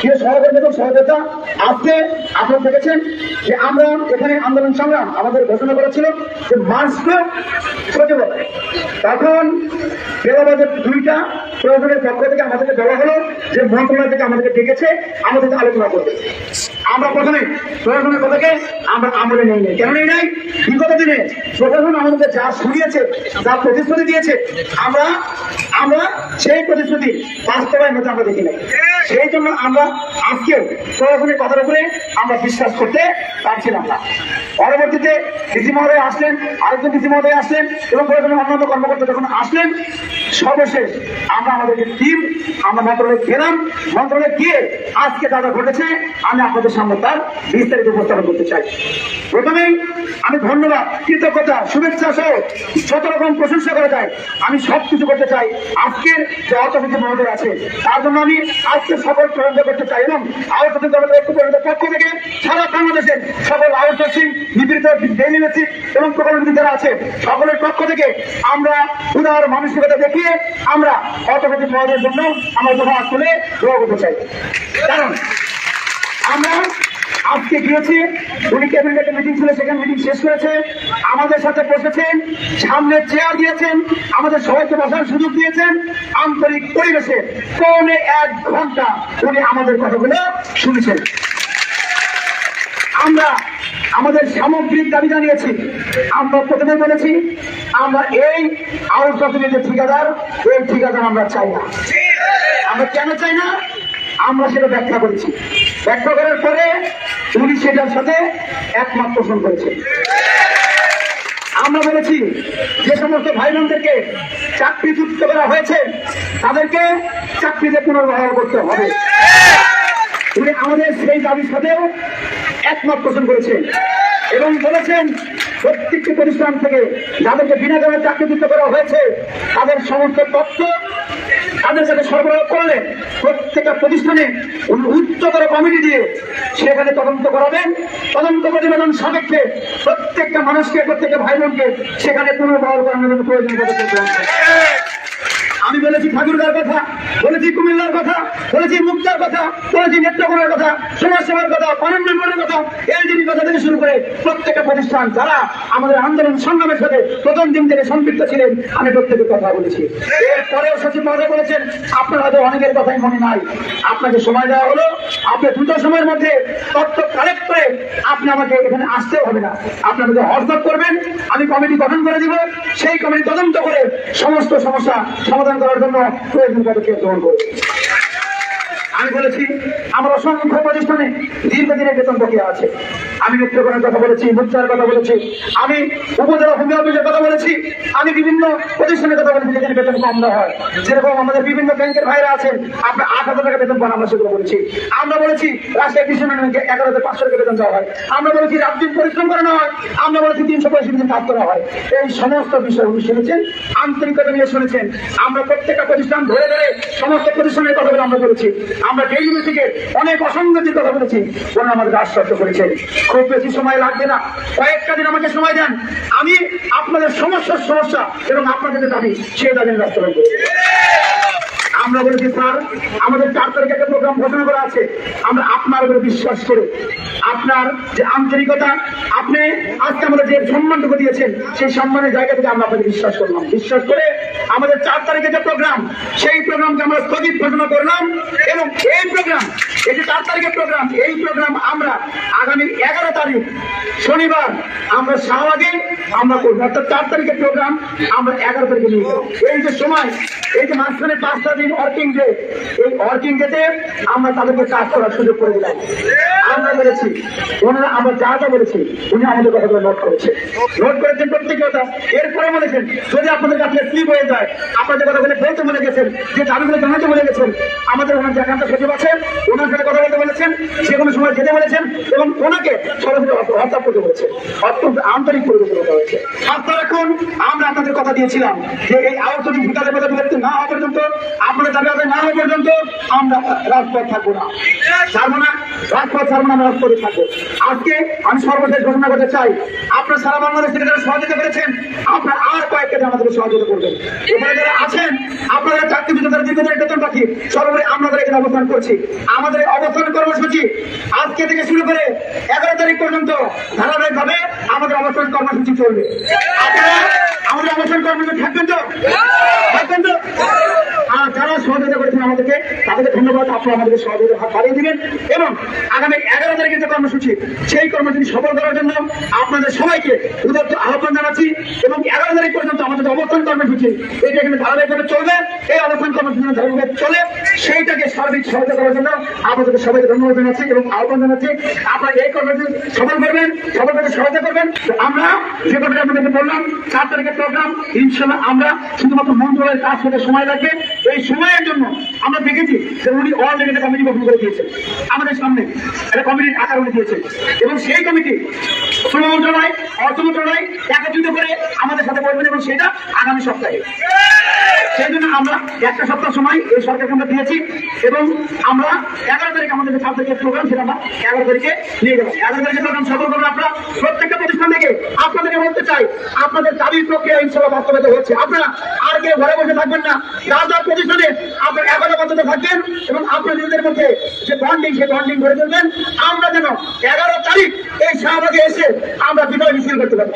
প্রিয় সহকর্মী সহযোদ্ধা আজকে আপনারা দেখেছেন যে আমরা এখানে আন্দোলন সংগ্রাম আমাদের ঘোষণা করেছিল যে মার্চ টু তখন তখন বেলাবাজার দুইটা প্রয়োজনের পক্ষ থেকে আমাদেরকে বলা হলো যে মন্ত্রণালয় থেকে আমাদেরকে ডেকেছে আমাদেরকে আলোচনা করবে। আমরা প্রথমে প্রয়োজনের কথাকে আমরা আমলে নেই নাই। কেন নেই নাই? বিগত দিনে প্রশাসন আমাদেরকে যা শুনিয়েছে, যা প্রতিশ্রুতি দিয়েছে, আমরা আমরা সেই প্রতিশ্রুতি বাস্তবায়ন হতে আমরা দেখি নাই। সেই জন্য আমরা আজকে প্রশাসনের কথার উপরে আমরা বিশ্বাস করতে পারছিলাম না পরবর্তীতে ডিসি মহোদয় আসলেন, আরেকজন ডিসি মহোদয় আসলেন এবং প্রশাসনের অন্যান্য কর্মকর্তা যখন আসলেন সর্বশেষ আমরা আমাদের যে টিম আমরা মন্ত্রণালয়ে গেলাম। মন্ত্রণালয়ে গিয়ে আজকে যা ঘটেছে, আমি আপনাদের সামনে তার বিস্তারিত উপস্থাপন করতে চাই। প্রথমেই আমি ধন্যবাদ, কৃতজ্ঞতা, শুভেচ্ছা সহ যত রকম প্রশংসা করা যায়, আমি সব কিছু করতে চাই। আজকের যে অর্থনীতি মহোদয় আছে, তার জন্য আমি আজকে সকল প্রশংসা করতে চাই এবং আউটসোর্সিং কর্মচারী ঐক্য পরিষদের পক্ষ থেকে সারা বাংলাদেশের সকল আউটসোর্সিং, নিপীড়িত বেসিক এবং প্রকল্পী যারা আছে, সকলের পক্ষ থেকে আমরা উদার মানসিকতা দেখিয়ে আমরা অর্থনৈতিক মহোদয়ের জন্য আমরা দোয়া তুলে দোয়া করতে চাই। কারণ আমরা আজকে গিয়েছি, উনি ক্যাবিনেটের মিটিং ছিল, সেখানে মিটিং শেষ করেছে, আমাদের সাথে বসেছেন, সামনে চেয়ার দিয়েছেন, আমাদের সবাইকে বসার সুযোগ দিয়েছেন, আন্তরিক পরিবেশে পৌনে এক ঘণ্টা উনি আমাদের কথাগুলো শুনেছেন। আমরা আমাদের সামগ্রিক দাবি জানিয়েছি। আমরা প্রথমে বলেছি, আমরা এই আউটসোর্সিং যে ঠিকাদার, এই ঠিকাদার আমরা চাই না। আমরা কেন চাই না? আমরা সেটা ব্যাখ্যা করেছি। ব্যাখ্যা করার পরে উনি সেটার সাথে একমত পোষণ করেছেন। আমরা বলেছি, যে সমস্ত ভাই বোনদেরকে চাকরিচ্যুত করা হয়েছে, তাদেরকে চাকরিতে পুনর্বহাল করতে হবে। উনি আমাদের সেই দাবির সাথেও একমত পোষণ করেছেন এবং বলেছেন, প্রত্যেকটি প্রতিষ্ঠান থেকে যাদেরকে বিনা কারণে চাকরিচ্যুত করা হয়েছে, তাদের সমস্ত তথ্য তাদের সাথে সরবরাহ করলে প্রত্যেকটা প্রতিষ্ঠানে উচ্চতর কমিটি দিয়ে সেখানে তদন্ত করাবেন তদন্ত প্রতিবেদন সাপেক্ষে প্রত্যেকটা মানুষকে, প্রত্যেকটা ভাই বোনকে সেখানে পুনর্বহাল করানোর জন্য প্রয়োজন। আমি বলেছি ঠাকুরদার কথা, বলেছি কুমিল্লার কথা, বলেছি মুক্তার কথা, বলেছি নেত্রকোনার কথা, সমাজ সেবার কথা, পানন মেম্বারের কথা এলডিবির কথা থেকে শুরু করে প্রত্যেকটা প্রতিষ্ঠান, যারা আমাদের আন্দোলন সংগ্রামের সাথে প্রথম দিন থেকে সম্পৃক্ত ছিলেন, আমি প্রত্যেকের কথা বলেছি। এরপরেও সচিব মহোদয় বলেছেন, আপনার হয়তো অনেকের কথাই মনে নাই, আপনাকে সময় দেওয়া হলো, আপনি দ্রুত সময়ের মধ্যে তথ্য কালেক্ট করে আপনি আমাকে এখানে আসতেও হবে না। আপনি আমাকে হোয়াটসঅ্যাপ করবেন, আমি কমিটি গঠন করে দিব, সেই কমিটি তদন্ত করে সমস্ত সমস্যা সমাধান করার জন্য প্রয়োজন পদক্ষেপ গ্রহণ করবে আমি বলেছি, আমার অসংখ্য প্রতিষ্ঠানে দীর্ঘদিনের বেতন বকিয়া আছে। আমি নেত্রকোনার কথা বলেছি, মুক্তার কথা বলেছি, আমি উপজেলা ভূমি অফিসের কথা বলেছি, আমি বিভিন্ন প্রতিষ্ঠানের কথা বলেছি যেখানে বেতন কম দেওয়া হয়। যেরকম আমাদের বিভিন্ন ব্যাংকের ভাইরা আছেন, আপনার আট হাজার টাকা বেতন পান, আমরা সেগুলো বলেছি। আমরা বলেছি রাজশাহী কৃষি ব্যাংকে এগারো হাজার পাঁচশো টাকা বেতন দেওয়া হয়। আমরা বলেছি রাত দিন পরিশ্রম করানো হয়। আমরা বলেছি তিনশো পঁয়ষট্টি দিন কাজ করা হয়। এই সমস্ত বিষয় উনি শুনেছেন, আন্তরিকতা নিয়ে শুনেছেন। আমরা প্রত্যেকটা প্রতিষ্ঠান ধরে ধরে সমস্ত প্রতিষ্ঠানের কথাগুলো আমরা বলেছি। আমরা ডেইলি থেকে অনেক অসঙ্গতির কথা বলেছি। ওনারা আমাদের আশ্বস্ত করেছেন। খুব বেশি সময় লাগবে না। কয়েকটা দিন আমাকে সময় দেন। আমি আপনাদের সমস্যার সমস্যা এবং আপনাদের দাবি, সেই দাবি বাস্তবায়ন করব। আমরা বলেছি, স্যার, আমাদের চার তারিখে একটা প্রোগ্রাম ঘোষণা করা আছে। আমরা আপনার উপরে বিশ্বাস করে। আপনার যে আন্তরিকতা, আপনি আজকে আমাদের যে সম্মানটুকু দিয়েছেন, সেই সম্মানের জায়গা থেকে আমরা আপনাকে বিশ্বাস করলাম। বিশ্বাস করে আমাদের চার তারিখে যে প্রোগ্রাম সেই প্রোগ্রামকে আমরা স্থগিত ঘোষণা করলাম এবং এই প্রোগ্রাম এই যে চার তারিখের প্রোগ্রাম এই প্রোগ্রাম আমরা আগামী এগারো তারিখ শনিবার আমরা শাহবাগে আমরা করব। অর্থাৎ চার তারিখের প্রোগ্রাম আমরা এগারো তারিখে নিয়ে যাব। এই যে সময় এই যে মাঝখানে পাঁচটা দিন ওয়ার্কিং ডে এই ওয়ার্কিং ডেতে আমরা তাদেরকে কাজ করার সুযোগ করে দিলাম। আমরা বলেছি ওনারা আমরা যা যা বলেছি উনি আমাদের কথাগুলো নোট করেছে নোট করেছেন প্রত্যেক কথা। এরপরে বলেছেন যদি আপনাদের কাছে স্লিপ হয়ে যায়। আপনাদের কথাগুলো বলতে মনে গেছেন, যে দাবিগুলো জানাতে বলে গেছেন। আমাদের ওনার জায়গাটা সচিব আছেন, ওনার সাথে কথা বলতে বলেছেন, যে কোনো সময় যেতে বলেছেন এবং ওনাকে সরাসরি হোয়াটসঅ্যাপ করতে বলেছেন অত্যন্ত আন্তরিক পরিবেশে কথা হয়েছে আপনারা এখন আমরা আপনাদের কথা দিয়েছিলাম যে এই আলোচনা ভূতাদের কথা বিলুপ্ত না হওয়া পর্যন্ত, আপনাদের দাবি আদায় না হওয়া পর্যন্ত আমরা রাজপথ থাকব না। ছাড়বো না, রাজপথ ছাড়বো না, আমরা রাজপথে থাকব। আজকে আমি সর্বশেষ ঘোষণা করতে চাই, আপনার সারা বাংলাদেশ থেকে যারা সহযোগিতা করেছেন, আপনার আর কয়েকটা আমাদেরকে সহযোগিতা করবেন। যারা আছেন, আপনারা চাকরি বিদ্যুতের দীর্ঘদিনের বেতন পাখি সর্বোপরি অবস্থান করছি, আমাদের অবস্থান কর্মসূচি আজকে থেকে শুরু করে এগারো তারিখ পর্যন্ত ধারাবাহিকভাবে আমাদের অবস্থান কর্মসূচি চলবে। আপনারা আমাদের অবস্থান কর্মসূচি থাকবেন তো? থাকবেন তো? আর যারা আমাদেরকে ধন্যবাদ। আপনারা আমাদেরকে সহযোগিতা হাত বাড়িয়ে দিবেন এবং আগামী এগারো তারিখের যে কর্মসূচি, সেই কর্মসূচি সফল করার জন্য আপনাদের সবাইকে উদাত্ত আহ্বান জানাচ্ছি এবং এগারো তারিখ পর্যন্ত আমাদের অবস্থান কর্মসূচি, এটা কিন্তু ধারাবাহিকভাবে চলবে। এই অবস্থান কর্মসূচি ধারাবাহিকভাবে চলে, সেইটাকে সার্বিক সহায়তা করার জন্য আপনাদের সবাইকে ধন্যবাদ জানাচ্ছি এবং আহ্বান জানাচ্ছি। আপনারা এই কর্মসূচি সফল করবেন, সফল করতে সহায়তা করবেন। আমরা যে কথাটা আপনাদেরকে বললাম, চার তারিখের প্রোগ্রাম ইনশাল্লাহ আমরা শুধুমাত্র মন্ত্রণালয়ের কাজ থেকে সময় লাগবে এই সময়ের জন্য আমরা দেখেছি যে উনি অলরেডি একটা কমিটি গঠন করে দিয়েছেন, আমাদের সামনে একটা কমিটির আকার উনি দিয়েছেন। এবং সেই কমিটি শ্রম মন্ত্রণালয় অর্থ মন্ত্রণালয় একত্রিত করে আমাদের সাথে বলবেন এবং সেটা আগামী সপ্তাহে। সেই জন্য আমরা একটা সপ্তাহ সময় এই সরকারকে আমরা দিয়েছি এবং আমরা এগারো তারিখ আমাদের যে চার তারিখের প্রোগ্রাম সেটা আমরা এগারো তারিখে নিয়ে যাব। এগারো তারিখের প্রোগ্রাম সফল করব আপনারা প্রত্যেকটা প্রতিষ্ঠান থেকে। আপনাদেরকে বলতে চাই, আপনাদের দাবির প্রক্রিয়া ইনশাল্লাহ বাস্তবায়িত হচ্ছে আপনারা আর কেউ ঘরে বসে থাকবেন না। যার প্রতিষ্ঠানে আপনারা এগারো থাকবেন এবং আপনার নিজেদের মধ্যে যে বন্ডিং সেই বন্ডিং করে তুলবেন। আমরা যেন এগারো তারিখ এই শাহবাগে এসে আমরা বিজয় মিছিল করতে পারি।